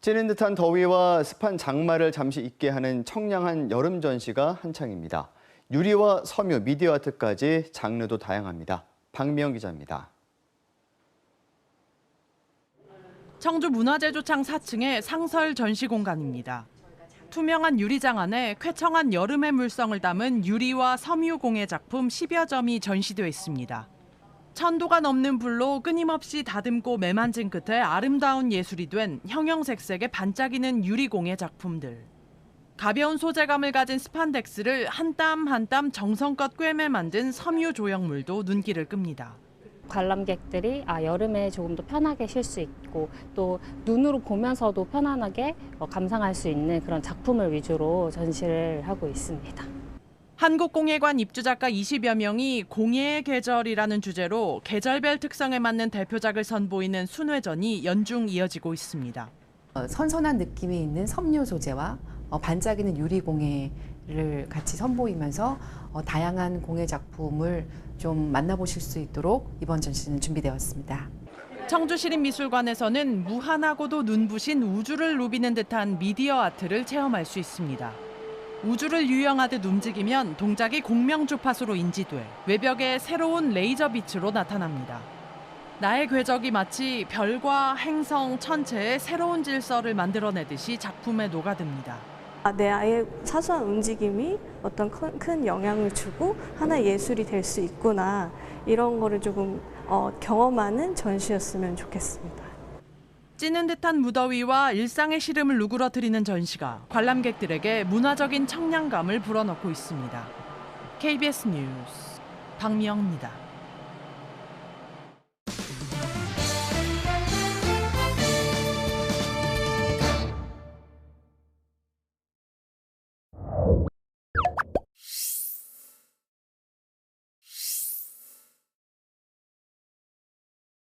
찌는 듯한 더위와 습한 장마를 잠시 잊게 하는 청량한 여름 전시가 한창입니다. 유리와 섬유, 미디어 아트까지 장르도 다양합니다. 박미영 기자입니다. 청주 문화재조창 4층의 상설 전시 공간입니다. 투명한 유리장 안에 쾌청한 여름의 물성을 담은 유리와 섬유공예 작품 10여 점이 전시되어 있습니다. 천도가 넘는 불로 끊임없이 다듬고 매만진 끝에 아름다운 예술이 된 형형색색의 반짝이는 유리 공예 작품들. 가벼운 소재감을 가진 스판덱스를 한 땀 한 땀 정성껏 꿰매 만든 섬유 조형물도 눈길을 끕니다. 관람객들이 아 여름에 조금 더 편하게 쉴 수 있고 또 눈으로 보면서도 편안하게 어, 감상할 수 있는 그런 작품을 위주로 전시를 하고 있습니다. 한국공예관 입주작가 20여 명이 공예의 계절이라는 주제로 계절별 특성에 맞는 대표작을 선보이는 순회전이 연중 이어지고 있습니다. 어, 선선한 느낌이 있는 섬유 소재와 어, 반짝이는 유리 공예를 같이 선보이면서 어, 다양한 공예 작품을 좀 만나보실 수 있도록 이번 전시는 준비되었습니다. 청주시립미술관에서는 무한하고도 눈부신 우주를 누비는 듯한 미디어 아트를 체험할 수 있습니다. 우주를 유영하듯 움직이면 동작이 공명 주파수로 인지돼 외벽에 새로운 레이저 빛으로 나타납니다. 나의 궤적이 마치 별과 행성, 천체의 새로운 질서를 만들어내듯이 작품에 녹아듭니다. 아, 내 아이의 사소한 움직임이 어떤 큰, 큰 영향을 주고 하나의 예술이 될 수 있구나 이런 거를 조금 어, 경험하는 전시였으면 좋겠습니다. 찌는 듯한 무더위와 일상의 시름을 누그러뜨리는 전시가 관람객들에게 문화적인 청량감을 불어넣고 있습니다. KBS 뉴스 박미영입니다.